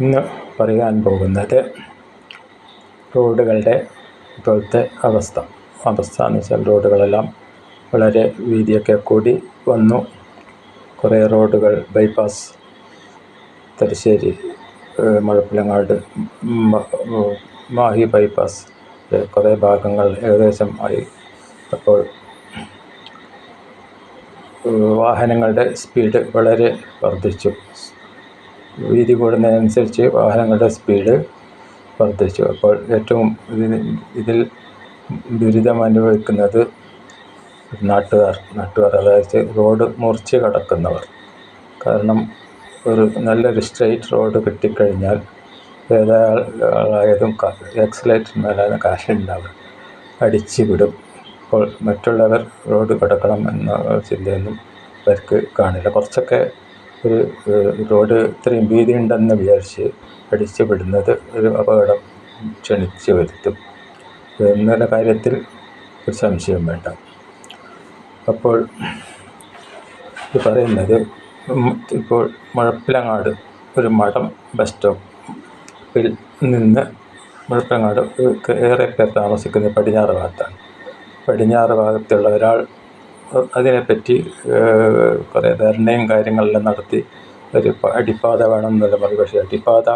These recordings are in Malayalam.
ഇന്ന് പറയാൻ പോകുന്നത് റോഡുകളുടെ ഇപ്പോഴത്തെ അവസ്ഥ. അവസ്ഥ എന്ന് വെച്ചാൽ റോഡുകളെല്ലാം വളരെ വീതിയൊക്കെ കൂടി വന്നു. കുറേ റോഡുകൾ ബൈപ്പാസ് തലശ്ശേരി മുഴപ്പിലങ്ങാട് മാഹി ബൈപ്പാസ് കുറേ ഭാഗങ്ങൾ ഏകദേശം ആയി. അപ്പോൾ വാഹനങ്ങളുടെ സ്പീഡ് വളരെ വർദ്ധിച്ചു. വീതി കൂടുന്നതിനനുസരിച്ച് വാഹനങ്ങളുടെ സ്പീഡ് വർദ്ധിച്ചു. അപ്പോൾ ഏറ്റവും ഇതിന് ഇതിൽ ദുരിതം അനുഭവിക്കുന്നത് നാട്ടുകാർ നാട്ടുകാർ അതായത് റോഡ് മുറിച്ച് കടക്കുന്നവർ. കാരണം ഒരു നല്ലൊരു സ്ട്രെയിറ്റ് റോഡ് കിട്ടിക്കഴിഞ്ഞാൽ ഏതായാലും കാശ് കാശുണ്ടാവുക. അടിച്ചു വിടും. അപ്പോൾ മറ്റുള്ളവർ റോഡ് കടക്കണം എന്ന ചിന്തയൊന്നും അവർക്ക് കാണില്ല. കുറച്ചൊക്കെ ഒരു റോഡ് ഇത്രയും വീതി ഉണ്ടെന്ന് വിചാരിച്ച് അടിച്ച് വിടുന്നത് ഒരു അപകടം ക്ഷണിച്ച് വരുത്തും. എന്നുള്ള കാര്യത്തിൽ ഒരു സംശയം വേണ്ട. അപ്പോൾ പറയുന്നത് ഇപ്പോൾ മുഴപ്പിലങ്ങാട് ഒരു മഠം ബസ് സ്റ്റോപ്പിൽ നിന്ന് മുഴപ്പിലങ്ങാട് ഏറെ പേർ താമസിക്കുന്നത് പടിഞ്ഞാറ് ഭാഗത്താണ്. പടിഞ്ഞാറ് ഭാഗത്തുള്ള ഒരാൾ അതിനെപ്പറ്റി കുറേ ധർണയും കാര്യങ്ങളെല്ലാം നടത്തി ഒരു അടിപ്പാത വേണമെന്നല്ല പറയും പക്ഷേ അടിപ്പാത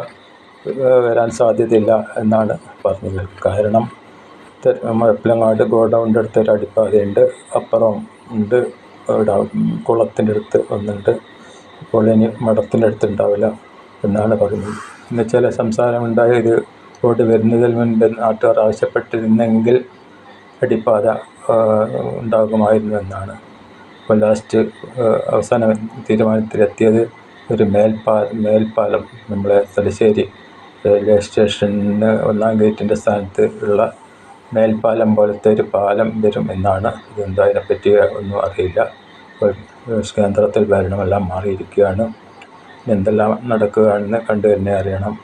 വരാൻ സാധ്യതയില്ല എന്നാണ് പറഞ്ഞത്. കാരണം മുഴപ്പിലങ്ങാട് ഗോഡൗണിന്റെ അടുത്ത് ഒരു അടിപ്പാതയുണ്ട് അപ്പുറം ഉണ്ട് ഇവിടെ കുളത്തിന്റെ അടുത്ത് ഒന്നുണ്ട്. ഇപ്പോൾ ഇനി മഠത്തിന്റെ അടുത്ത് ഉണ്ടാവില്ല എന്നാണ് പറയുന്നത്. എന്നുവെച്ചാൽ ചില സംസാരമുണ്ടായ ഇത് റോഡ് വരുന്നതിന് മുൻപ് നാട്ടുകാർ ആവശ്യപ്പെട്ടിരുന്നെങ്കിൽ അടിപ്പാത ഉണ്ടാകുമായിരുന്നു എന്നാണ്. അപ്പോൾ ലാസ്റ്റ് അവസാന തീരുമാനത്തിലെത്തിയത് ഒരു മേൽപ്പാ മേൽപ്പാലം നമ്മളെ തലശ്ശേരി റെയിൽവേ സ്റ്റേഷന് ഒന്നാം ഗേറ്റിന്റെ സ്ഥാനത്ത് ഉള്ള മേൽപ്പാലം പോലത്തെ ഒരു പാലം വരും എന്നാണ്. ഇതെന്താ അതിനെപ്പറ്റി ഒന്നും അറിയില്ല. കേന്ദ്രത്തിൽ ഭരണമെല്ലാം മാറിയിരിക്കുകയാണ്. എന്തെല്ലാം നടക്കുകയാണെന്ന് കണ്ടു തന്നെ അറിയണം.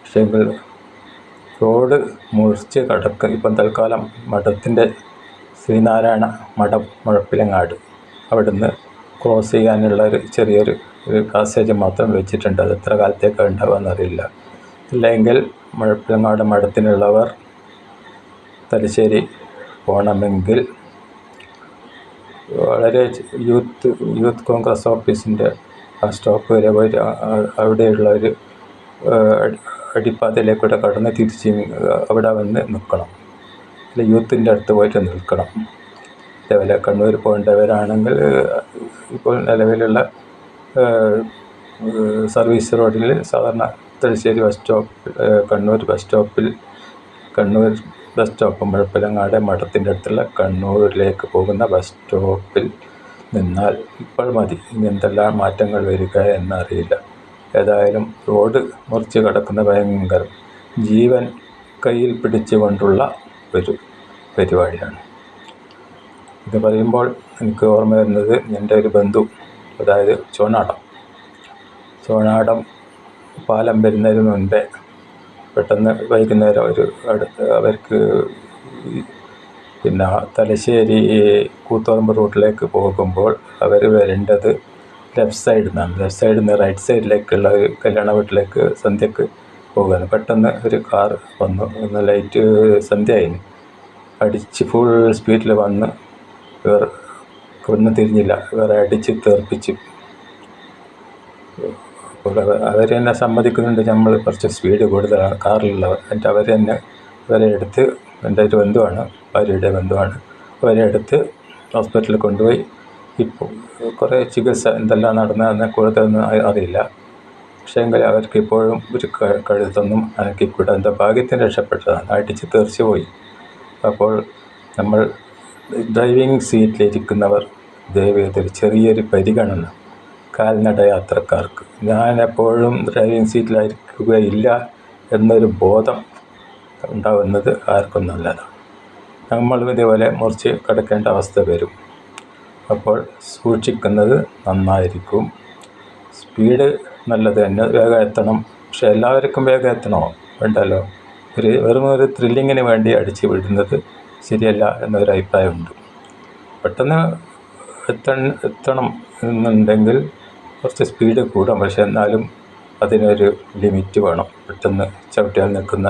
പക്ഷേ റോഡ് മുറിച്ച് കടക്ക് ഇപ്പം തൽക്കാലം മഠത്തിന്റെ ശ്രീനാരായണ മഠം മുഴപ്പിലങ്ങാട്. അവിടുന്ന് ക്രോസ് ചെയ്യാനുള്ള ഒരു ചെറിയൊരു ഒരു പാസേജ് മാത്രം വെച്ചിട്ടുണ്ട്. അത് എത്ര കാലത്തേക്ക് ഉണ്ടാവുമെന്നറിയില്ല ഇല്ലെങ്കിൽ മുഴപ്പിലങ്ങാട് മഠത്തിനുള്ളവർ തലശ്ശേരി പോകണമെങ്കിൽ വളരെ യൂത്ത് യൂത്ത് കോൺഗ്രസ് ഓഫീസിന്റെ ആ സ്റ്റോപ്പ് വരെ പോയിട്ട് അവിടെയുള്ള ഒരു അടിപ്പാതയിലേക്കൂടെ കടന്ന് തിരിച്ച് അവിടെ വന്ന് നിൽക്കണം. അല്ല യൂത്തിന്റെ അടുത്ത് പോയിട്ട് നിൽക്കണം. അതേപോലെ കണ്ണൂർ പോകേണ്ടവരാണെങ്കിൽ ഇപ്പോൾ നിലവിലുള്ള സർവീസ് റോഡിൽ സാധാരണ Thalassery bus stop Kannur bus സ്റ്റോപ്പിൽ കണ്ണൂർ ബസ് സ്റ്റോപ്പ് മുഴപ്പിലങ്ങാട് മഠത്തിന്റെ അടുത്തുള്ള കണ്ണൂരിലേക്ക് പോകുന്ന ബസ് സ്റ്റോപ്പിൽ നിന്നാൽ ഇപ്പോൾ മതി. ഇനി എന്തെല്ലാം മാറ്റങ്ങൾ വരിക എന്നറിയില്ല. ഏതായാലും റോഡ് മുറിച്ച് കിടക്കുന്ന ഭയങ്കരം ജീവൻ കയ്യിൽ പിടിച്ചുകൊണ്ടുള്ള ഒരു പരിപാടിയാണ്. ഇത് പറയുമ്പോൾ എനിക്ക് ഓർമ്മ വരുന്നത് എന്റെ ഒരു ബന്ധു അതായത് ചോണാടം ചോണാടം പാലം വരുന്നതിന് മുൻപേ പെട്ടെന്ന് വൈകുന്നേരം ഒരു അടുത്ത് അവർക്ക് പിന്നെ തലശ്ശേരി കൂത്തോറമ്പ് റൂട്ടിലേക്ക് പോകുമ്പോൾ അവർ വരേണ്ടത് ലെഫ്റ്റ് സൈഡിൽ നിന്നാണ്. ലെഫ്റ്റ് സൈഡിൽ നിന്ന് റൈറ്റ് സൈഡിലേക്കുള്ള ഒരു കല്യാണ വീട്ടിലേക്ക് സന്ധ്യക്ക് പോകുകയാണ് പെട്ടെന്ന് ഒരു കാർ വന്നു. ഒന്ന് ലൈറ്റ് സന്ധ്യ ആയിന് അടിച്ച് ഫുൾ സ്പീഡിൽ വന്ന് ഇവർ ഒന്നും തിരിഞ്ഞില്ല. വേറെ അടിച്ച് തെറിപ്പിച്ച്. അവർ തന്നെ സമ്മതിക്കുന്നുണ്ട്. നമ്മൾ കുറച്ച് സ്പീഡ് കൂടുതലാണ്. കാറിലുള്ളവർ എന്നിട്ട് അവർ തന്നെ ഇവരെ എടുത്ത് എന്റെ ഒരു ബന്ധുവാണ്. ഭാര്യയുടെ ബന്ധുവാണ്. അവരെ എടുത്ത് ഹോസ്പിറ്റലിൽ കൊണ്ടുപോയി. ഇപ്പോൾ കുറേ ചികിത്സ എന്തെല്ലാം നടന്നതെന്ന് കൂടുതലൊന്നും അറിയില്ല. പക്ഷേ എങ്കിൽ അവർക്ക് ഇപ്പോഴും ഒരു കഴുത്തൊന്നും അനക്കിക്കൂടാ. എന്താ ഭാഗ്യത്തിന് രക്ഷപ്പെട്ടതാണ്. അടിച്ച് തെറിച്ച് പോയി. അപ്പോൾ നമ്മൾ ഡ്രൈവിംഗ് സീറ്റിലിരിക്കുന്നവർ ദയവ് ചെയ്തൊരു ചെറിയൊരു പരിഗണന. കാൽനട യാത്രക്കാർക്ക്. ഞാൻ എപ്പോഴും ഡ്രൈവിംഗ് സീറ്റിലായിരിക്കുകയില്ല എന്നൊരു ബോധം ഉണ്ടാകുന്നത് ആർക്കും നല്ലതാണ് നമ്മളും ഇതേപോലെ മുറിച്ച് കിടക്കേണ്ട അവസ്ഥ വരും. അപ്പോൾ സൂക്ഷിക്കുന്നത് നന്നായിരിക്കും. സ്പീഡ് നല്ലത് തന്നെ. വേഗം എത്തണം. പക്ഷെ എല്ലാവർക്കും വേഗം എത്തണോ? വേണ്ടല്ലോ. ഒരു വെറും ഒരു ത്രില്ലിങ്ങിന് വേണ്ടി അടിച്ചു വിടുന്നത് ശരിയല്ല എന്നൊരു അഭിപ്രായമുണ്ട്. പെട്ടെന്ന് എത്ത എത്തണം എന്നുണ്ടെങ്കിൽ കുറച്ച് സ്പീഡ് കൂടാം. പക്ഷെ എന്നാലും അതിനൊരു ലിമിറ്റ് വേണം. പെട്ടെന്ന് ചവിട്ടിയാൽ നിൽക്കുന്ന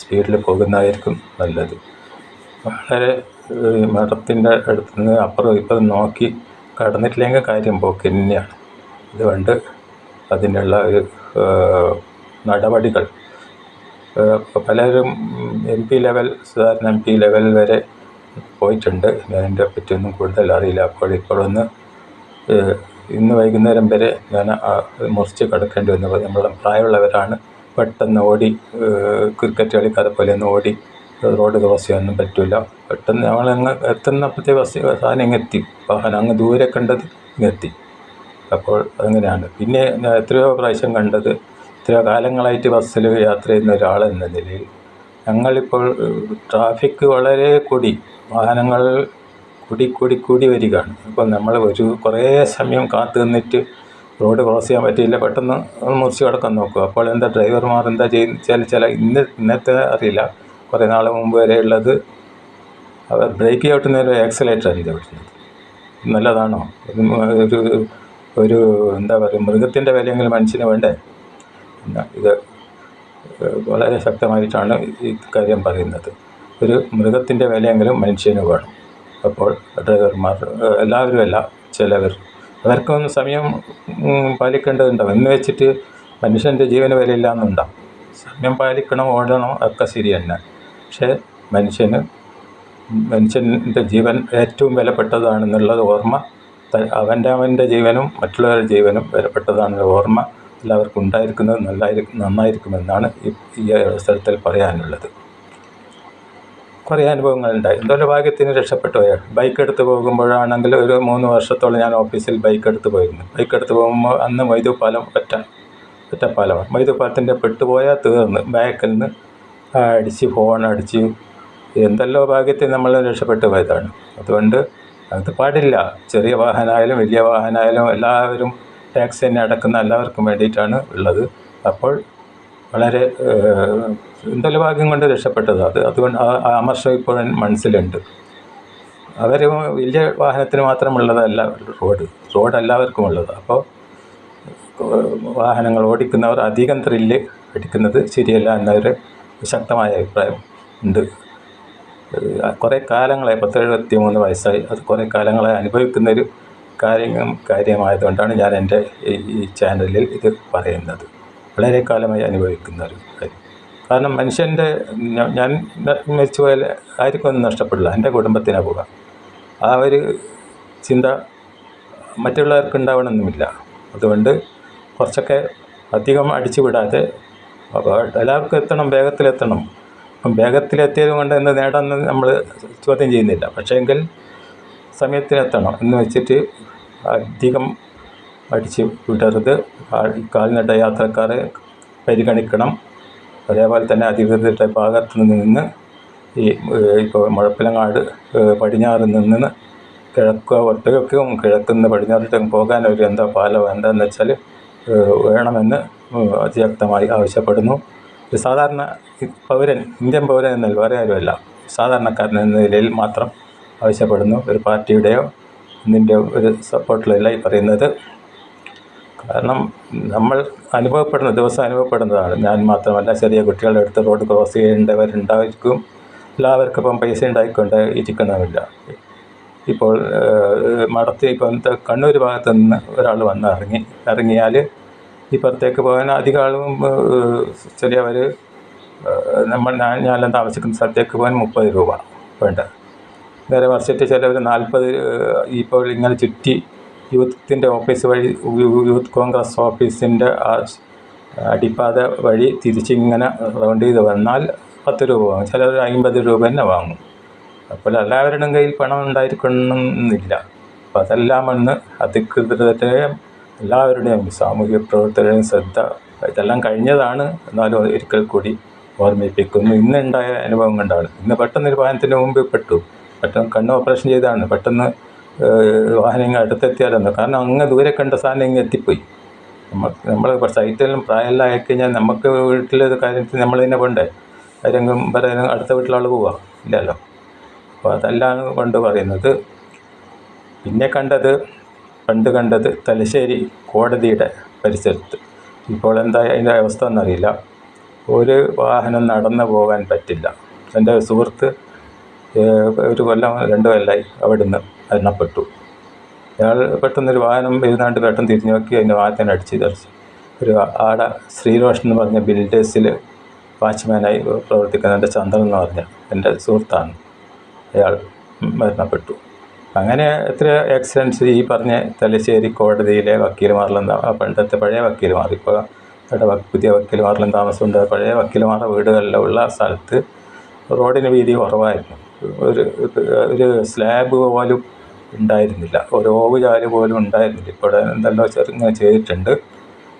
സ്പീഡിൽ പോകുന്നതായിരിക്കും നല്ലത്. വളരെ മഠത്തിന്റെ അടുത്ത് നിന്ന് അപ്പുറം ഇപ്പുറം നോക്കി കടന്നിട്ടില്ലെങ്കിൽ കാര്യം പോക്ക് തന്നെയാണ്. അതുകൊണ്ട് അതിനുള്ള ഒരു നടപടികൾ പലരും എം പി ലെവൽ സാധാരണ എം പി ലെവൽ വരെ പോയിട്ടുണ്ട്. ഞാനതിന്റെ പറ്റിയൊന്നും കൂടുതൽ അറിയില്ല. അപ്പോൾ ഇപ്പോഴൊന്ന് ഇന്ന് വൈകുന്നേരം വരെ ഞാൻ മുറിച്ച് കിടക്കേണ്ടി വന്നു. നമ്മൾ പ്രായമുള്ളവരാണ്. പെട്ടെന്ന് ഓടി ക്രിക്കറ്റ് കളിക്കാരെ പോലെ ഒന്ന് ഓടി റോഡ് ക്രോസ് ചെയ്യാനൊന്നും പറ്റില്ല പെട്ടെന്ന് ഞങ്ങളങ്ങ് എത്തുന്നപ്പോഴത്തെ ബസ് സാധനം ഇങ്ങെത്തി വാഹനം അങ്ങ് ദൂരെ കണ്ടത് ഇങ്ങെത്തി അപ്പോൾ അങ്ങനെയാണ്. പിന്നെ എത്രയോ പ്രാവശ്യം കണ്ടത് എത്രയോ കാലങ്ങളായിട്ട് ബസ്സിൽ യാത്ര ചെയ്യുന്ന ഒരാൾ എന്ന നിലയിൽ ഞങ്ങളിപ്പോൾ ട്രാഫിക് വളരെ കൂടി വാഹനങ്ങൾ കൂടി കൂടി കൂടി വരികയാണ്. അപ്പോൾ നമ്മൾ ഒരു കുറേ സമയം കാത്തു നിന്നിട്ട് റോഡ് ക്രോസ് ചെയ്യാൻ പറ്റിയില്ല പെട്ടെന്ന് മുറിച്ച് കിടക്കാൻ നോക്കുക. അപ്പോൾ എന്താ ഡ്രൈവർമാർ എന്താ ചെയ്യുന്ന ചില ചില ഇന്ന് ഇന്നത്തെ അറിയില്ല. കുറേ നാൾ മുമ്പ് വരെ ഉള്ളത് അവർ ബ്രേക്ക് ചവിട്ടുന്നൊരു ആക്സലേറ്ററാണ് ചവിട്ടുന്നത് നല്ലതാണോ? ഒരു ഒരു എന്താ പറയുക മൃഗത്തിന്റെ വിലയെങ്കിലും മനുഷ്യന് വേണ്ടേ? ഇത് വളരെ ശക്തമായിട്ടാണ് ഈ കാര്യം പറയുന്നത്. ഒരു മൃഗത്തിന്റെ വിലയെങ്കിലും മനുഷ്യന് വേണം. അപ്പോൾ ഡ്രൈവർമാർ എല്ലാവരും അല്ല ചിലവർ. അവർക്കും സമയം പാലിക്കേണ്ടതുണ്ടാവും. എന്ന് വെച്ചിട്ട് മനുഷ്യന്റെ ജീവന് വിലയില്ല എന്നുണ്ടാവും സമയം പാലിക്കണം ഓടണം ഒക്കെ ശരി തന്നെ. പക്ഷേ മനുഷ്യന് മനുഷ്യന്റെ ജീവൻ ഏറ്റവും വിലപ്പെട്ടതാണെന്നുള്ളത് ഓർമ്മ. അവന്റെ അവന്റെ ജീവനും മറ്റുള്ളവരുടെ ജീവനും വിലപ്പെട്ടതാണെന്ന ഓർമ്മ എല്ലാവർക്കും ഉണ്ടായിരിക്കുന്നത് നല്ലായിരിക്കും നന്നായിരിക്കുമെന്നാണ് ഈ അവസരത്തിൽ പറയാനുള്ളത്. കുറേ അനുഭവങ്ങളുണ്ടായി. എന്തോ ഭാഗ്യത്തിന് രക്ഷപ്പെട്ടു പോയാൽ ബൈക്ക് എടുത്ത് പോകുമ്പോഴാണെങ്കിൽ ഒരു മൂന്ന് വർഷത്തോളം ഞാൻ ഓഫീസിൽ ബൈക്ക് എടുത്ത് പോയിരുന്നു. ബൈക്ക് എടുത്ത് പോകുമ്പോൾ അന്ന് മൈദൂപ്പാലം ഒറ്റ ഒറ്റപ്പാലമാണ്. മൈദൂപ്പാലത്തിന്റെ പെട്ടുപോയാൽ തീർന്ന്. ബാക്കിൽ നിന്ന് അടിച്ച് ഫോൺ അടിച്ച് എന്തെല്ലോ ഭാഗ്യത്തിൽ നമ്മൾ രക്ഷപ്പെട്ടു പോയതാണ്. അതുകൊണ്ട് അത് പാടില്ല. ചെറിയ വാഹനമായാലും വലിയ വാഹനമായാലും എല്ലാവരും ടാക്സ് തന്നെ അടക്കുന്ന എല്ലാവർക്കും വേണ്ടിയിട്ടാണ് ഉള്ളത്. അപ്പോൾ വളരെ എന്തെല്ലാം കൊണ്ട് രക്ഷപ്പെട്ടത് അത്. അതുകൊണ്ട് ആ അമർഷം ഇപ്പോഴും മനസ്സിലുണ്ട്. അവർ വലിയ വാഹനത്തിന് മാത്രമുള്ളതല്ല റോഡ് റോഡ് എല്ലാവർക്കും ഉള്ളത്. അപ്പോൾ വാഹനങ്ങൾ ഓടിക്കുന്നവർ അധികം ത്രില്ല് അടിക്കുന്നത് ശരിയല്ല എന്നൊരു ശക്തമായ അഭിപ്രായം ഉണ്ട്. കുറേ കാലങ്ങളായി പത്ത് എഴുപത്തി മൂന്ന് വയസ്സായി അത് കുറേ കാലങ്ങളായി അനുഭവിക്കുന്നൊരു കാര്യം കാര്യമായതുകൊണ്ടാണ് ഞാൻ എന്റെ ഈ ചാനലിൽ ഇത് പറയുന്നത്. വളരെ കാലമായി അനുഭവിക്കുന്ന ഒരു കാര്യം. കാരണം മനുഷ്യന്റെ ഞാൻ മരിച്ചു പോയാൽ ആർക്കും ഒന്നും നഷ്ടപ്പെടില്ല. എന്റെ കുടുംബത്തിനാണ് പോവുക. ആ ഒരു ചിന്ത മറ്റുള്ളവർക്ക് ഉണ്ടാവണമെന്നുമില്ല അതുകൊണ്ട് കുറച്ചൊക്കെ അധികം അടിച്ചു വിടാതെ എല്ലാവർക്കും എത്തണം വേഗത്തിലെത്തണം. അപ്പം വേഗത്തിലെത്തിയത് കൊണ്ട് എന്ത് നേടാമെന്ന് നമ്മൾ ചോദ്യം ചെയ്യുന്നില്ല. പക്ഷേ എങ്കിൽ സമയത്തിനെത്തണം എന്ന് വെച്ചിട്ട് അധികം അടിച്ച് വിടരുത്. കാൽനട യാത്രക്കാരെ പരിഗണിക്കണം. അതേപോലെ തന്നെ അധികൃതരുടെ ഭാഗത്ത് നിന്ന് ഈ ഇപ്പോൾ മുഴപ്പിലങ്ങാട് പടിഞ്ഞാറ് നിന്ന് കിഴക്കോ ഒട്ടകക്കും കിഴക്കുനിന്ന് പടിഞ്ഞാറോട്ടേക്കും പോകാൻ ഒരു എന്താ പാലോ എന്താണെന്ന് വെച്ചാൽ വേണമെന്ന് അതിശക്തമായി ആവശ്യപ്പെടുന്നു. ഒരു സാധാരണ പൗരൻ ഇന്ത്യൻ പൗരൻ എന്നല്ല വേറെ ആരുമല്ല. സാധാരണക്കാരൻ എന്ന നിലയിൽ മാത്രം ആവശ്യപ്പെടുന്നു. ഒരു പാർട്ടിയുടെയോ ഇതിന്റെ ഒരു സപ്പോർട്ടിലല്ല ഈ പറയുന്നത്. കാരണം നമ്മൾ അനുഭവപ്പെടുന്ന ദിവസം അനുഭവപ്പെടുന്നതാണ്. ഞാൻ മാത്രമല്ല ചെറിയ കുട്ടികളുടെ അടുത്ത് റോഡ് ക്രോസ് ചെയ്യേണ്ടവരുണ്ടായിരിക്കും. എല്ലാവർക്കും ഇപ്പം പൈസ ഉണ്ടായിക്കൊണ്ട് ഇരിക്കണമില്ല. ഇപ്പോൾ മടത്തി ഇപ്പം കണ്ണൂർ ഭാഗത്ത് നിന്ന് ഒരാൾ വന്ന് ഇറങ്ങി ഇറങ്ങിയാൽ ഇപ്പുറത്തേക്ക് പോകാൻ അധികം ആളും ചെറിയവർ നമ്മൾ ഞാൻ ഞാനെല്ലാം താമസിക്കുന്ന സ്ഥലത്തേക്ക് പോകാൻ മുപ്പത് രൂപ വേണ്ട. നേരെ മറിച്ചിട്ട് ചിലവർ നാൽപ്പത് ഇപ്പോൾ ഇങ്ങനെ ചുറ്റി യൂത്തിന്റെ ഓഫീസ് വഴി യൂത്ത് കോൺഗ്രസ് ഓഫീസിന്റെ അടിപ്പാത വഴി തിരിച്ചിങ്ങനെ റൗണ്ട് ചെയ്ത് വന്നാൽ പത്ത് രൂപ വാങ്ങും. ചിലർ അമ്പത് രൂപ തന്നെ വാങ്ങും. അപ്പോൾ എല്ലാവരുടെയും കയ്യിൽ പണം ഉണ്ടായിരിക്കണമെന്നില്ല. അപ്പോൾ അതെല്ലാം ഒന്ന് അധികൃതരുടെയും എല്ലാവരുടെയും സാമൂഹിക പ്രവർത്തകരുടെയും ശ്രദ്ധ ഇതെല്ലാം കഴിഞ്ഞതാണ് എന്നാലും ഒരിക്കൽ കൂടി ഓർമ്മിപ്പിക്കുന്നു. ഇന്നുണ്ടായ അനുഭവം കൊണ്ടാണ്. ഇന്ന് പെട്ടെന്നൊരു വാഹനത്തിന് മുമ്പ് പെട്ടു. പെട്ടെന്ന് കണ്ണ് ഓപ്പറേഷൻ ചെയ്താണ് പെട്ടെന്ന് വാഹനങ്ങൾ അടുത്തെത്തിയാലെന്ന്. കാരണം അങ്ങ് ദൂരെ കണ്ട സാധനം ഇങ്ങ് എത്തിപ്പോയി. നമ്മൾ നമ്മൾ സൈറ്റിലും പ്രായമെല്ലാം ആയിക്കഴിഞ്ഞാൽ നമുക്ക് വീട്ടിലൊരു കാര്യത്തിൽ നമ്മൾ തന്നെ പോകണ്ടേ ആരെങ്കിലും പറയുന്ന അടുത്ത വീട്ടിലാൾ പോവുക ഇല്ലല്ലോ. അപ്പോൾ അതെല്ലാം കൊണ്ട് പറയുന്നത്. പിന്നെ കണ്ടത് പണ്ട് കണ്ടത് തലശ്ശേരി കോടതിയുടെ പരിസരത്ത്. ഇപ്പോൾ എന്താ അതിന്റെ അവസ്ഥ എന്നറിയില്ല. ഒരു വാഹനം നടന്നു പോകാൻ പറ്റില്ല. എന്റെ സുഹൃത്ത് ഒരു കൊല്ലം രണ്ട് കൊല്ലമായി അവിടുന്ന് മരണപ്പെട്ടു. അയാൾ പെട്ടെന്നൊരു വാഹനം വരുന്നാണ്ട് പെട്ടെന്ന് തിരിഞ്ഞു നോക്കി അതിന്റെ വാഹനത്തിന് അടിച്ച് തെറിച്ച്. ഒരു ആട ശ്രീരോഷൻ എന്ന് പറഞ്ഞ ബിൽഡേഴ്സിൽ വാച്ച്മാനായി പ്രവർത്തിക്കുന്ന എന്റെ ചന്ദ്രൻ എന്ന് പറഞ്ഞ എന്റെ സുഹൃത്താണ്. അയാൾ മരണപ്പെട്ടു. അങ്ങനെ എത്ര ആക്സിഡന്റ്സ് ഈ പറഞ്ഞ തലശ്ശേരി കോടതിയിലെ വക്കീലുമാരിലും പണ്ടത്തെ പഴയ വക്കീലുമാർ ഇപ്പോൾ ഇവിടെ പുതിയ വക്കീലുമാരിലും താമസമുണ്ട്. പഴയ വക്കീലുമാരുടെ വീടുകളിലുള്ള സ്ഥലത്ത് റോഡിന് വീതി കുറവായിരുന്നു. ഒരു ഒരു സ്ലാബ് പോലും ഉണ്ടായിരുന്നില്ല. ഒരു ഓവുചാൽ പോലും ഉണ്ടായിരുന്നില്ല. ഇപ്പോൾ എന്തെല്ലോ ചെറുങ്ങനെ ചെയ്തിട്ടുണ്ട്.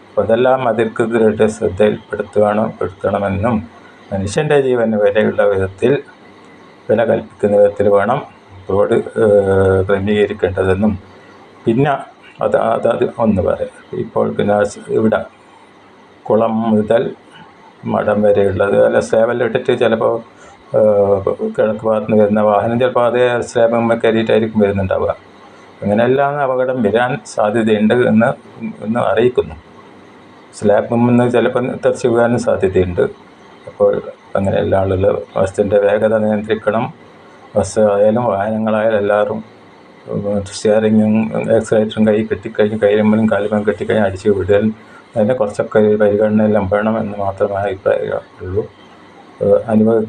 അപ്പോൾ അതെല്ലാം അധികൃതരുടെ ശ്രദ്ധയിൽപ്പെടുത്തുകയാണ് പെടുത്തണമെന്നും മനുഷ്യന്റെ ജീവന് വിലയുള്ള വിധത്തിൽ വില കൽപ്പിക്കുന്ന വിധത്തിൽ വേണം റോഡ് ക്രമീകരിക്കേണ്ടതെന്നും. പിന്നെ അത് അതത് ഒന്ന് പറയാം. ഇപ്പോൾ പിന്നെ ഇവിടെ കുളം മുതൽ മഠം വരെയുള്ളത്. അല്ല സേവലിട്ടിട്ട് ചിലപ്പോൾ കിഴക്ക് ഭാഗത്ത് നിന്ന് വരുന്ന വാഹനം ചിലപ്പോൾ അതേ സ്ലാബുമ്മ കയറിയിട്ടായിരിക്കും വരുന്നുണ്ടാവുക. അങ്ങനെയെല്ലാം അപകടം വരാൻ സാധ്യതയുണ്ട് എന്ന് എന്ന് അറിയിക്കുന്നു. സ്ലാബുമെന്ന് ചിലപ്പം തെറിച്ച് വീഴാനും സാധ്യതയുണ്ട്. അപ്പോൾ അങ്ങനെ എല്ലാ ആളുകളും ബസ്സിന്റെ വേഗത നിയന്ത്രിക്കണം. ബസ് ആയാലും വാഹനങ്ങളായാലും എല്ലാവരും സ്റ്റിയറിങ്ങും എക്സലേറ്ററും കൈ കെട്ടിക്കഴിഞ്ഞ് കൈരമ്പലും കാലുമ്പലും കെട്ടിക്കഴിഞ്ഞ് അടിച്ച് വിടൽ. അതിനെ കുറച്ചൊക്കെ പരിഗണനയെല്ലാം വേണം എന്ന് മാത്രമേ അഭിപ്രായമുള്ളൂ അനുഭവി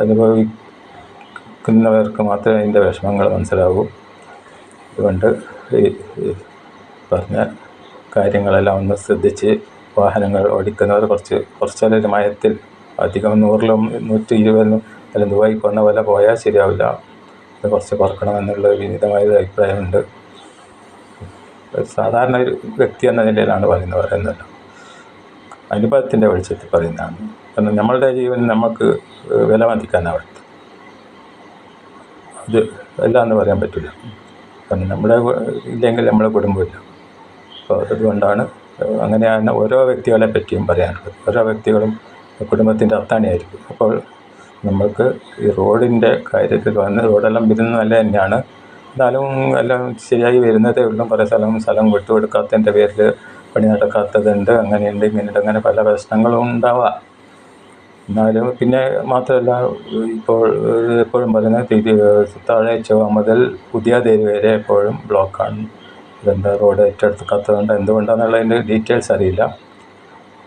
അനുഭവിക്കുന്നവർക്ക് മാത്രമേ അതിന്റെ വിഷമങ്ങൾ മനസ്സിലാകൂ അതുകൊണ്ട് ഈ പറഞ്ഞ കാര്യങ്ങളെല്ലാം ഒന്ന് ശ്രദ്ധിച്ച് വാഹനങ്ങൾ ഓടിക്കുന്നവർ കുറച്ച് കുറച്ചൊരു മയത്തിൽ അധികം നൂറിലും നൂറ്റി ഇരുപതിലും അല്ല ദുബായി പോകുന്ന പോലെ പോയാൽ ശരിയാവില്ല. അത് കുറച്ച് കുറക്കണമെന്നുള്ള വിനീതമായ ഒരു അഭിപ്രായമുണ്ട്. സാധാരണ ഒരു വ്യക്തി എന്ന നിലയിലാണ് പറയുന്നത് പറയുന്നത് അനുഭവത്തിന്റെ വെളിച്ചത്തിൽ പറയുന്നതാണ്. കാരണം നമ്മളുടെ ജീവൻ നമുക്ക് വില മതിക്കാനാവട്ടെ അത് അല്ല എന്ന് പറയാൻ പറ്റില്ല. കാരണം നമ്മുടെ ഇല്ലെങ്കിൽ നമ്മുടെ കുടുംബമില്ല. അപ്പോൾ അതുകൊണ്ടാണ് അങ്ങനെയാണ് ഓരോ വ്യക്തികളെ പറ്റിയും പറയാനുള്ളത്. ഓരോ വ്യക്തികളും കുടുംബത്തിന്റെ അത്താണിയായിരിക്കും. അപ്പോൾ നമ്മൾക്ക് ഈ റോഡിന്റെ കാര്യത്തിൽ വന്ന് റോഡെല്ലാം വരുന്നത് നല്ല തന്നെയാണ്. എന്നാലും എല്ലാം ശരിയായി വരുന്നതേ ഉള്ളൂ. പല സ്ഥലം സ്ഥലം വിട്ടുകൊടുക്കാത്തതിന്റെ പേരിൽ പണി നടക്കാത്തതുണ്ട്. അങ്ങനെയുണ്ട് ഇങ്ങനെയുണ്ട്. അങ്ങനെ പല പ്രശ്നങ്ങളും ഉണ്ടാവാം. എന്നാലും പിന്നെ മാത്രമല്ല ഇപ്പോൾ എപ്പോഴും പറയുന്നത് താഴെ ചൊവ്വ മുതൽ പുതിയ തെരുവ് വരെ എപ്പോഴും ബ്ലോക്കാണ് ഇതെന്താ റോഡ് ഏറ്റെടുക്കാത്തതുകൊണ്ട് എന്തുകൊണ്ടാണെന്നുള്ളതിന്റെ ഡീറ്റെയിൽസ് അറിയില്ല.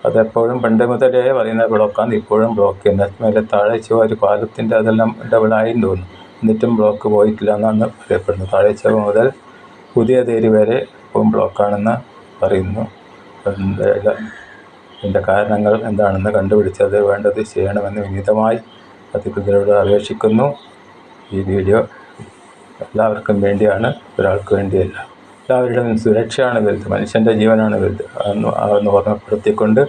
അതെപ്പോഴും പണ്ട് മുതലേ പറയുന്ന ബ്ലോക്കാണ് ഇപ്പോഴും ബ്ലോക്ക് ചെയ്യുന്നത് മേലെ താഴെ ചൊവ്വ ഒരു പാലത്തിന്റെ അതെല്ലാം ഡബിളായും തോന്നുന്നു. എന്നിട്ടും ബ്ലോക്ക് പോയിട്ടില്ല എന്നാണ് പറയപ്പെടുന്നത് താഴെ ചൊവ്വ മുതൽ പുതിയ തേരി വരെ എപ്പോഴും ബ്ലോക്കാണെന്ന് പറയുന്നു. ഇതിന്റെ കാരണങ്ങൾ എന്താണെന്ന് കണ്ടുപിടിച്ചത് വേണ്ടത് ചെയ്യണമെന്ന് വിനീതമായി അധികൃതരോട് അപേക്ഷിക്കുന്നു. ഈ വീഡിയോ എല്ലാവർക്കും വേണ്ടിയാണ് ഒരാൾക്ക് വേണ്ടിയല്ല. എല്ലാവരുടെയും സുരക്ഷയാണ് വലുത് മനുഷ്യന്റെ ജീവനാണ് വലുത് അതൊന്ന് അതൊന്ന് ഓർമ്മപ്പെടുത്തിക്കൊണ്ട്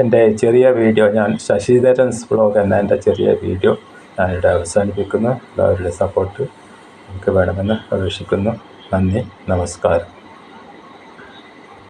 എന്റെ ചെറിയ വീഡിയോ ഞാൻ ശശിധരൻസ് ബ്ലോഗ് എന്ന എന്റെ ചെറിയ വീഡിയോ ഞാനിവിടെ അവസാനിപ്പിക്കുന്നു. എല്ലാവരുടെ സപ്പോർട്ട് എനിക്ക് വേണമെന്ന് അപേക്ഷിക്കുന്നു. നന്ദി നമസ്കാരം.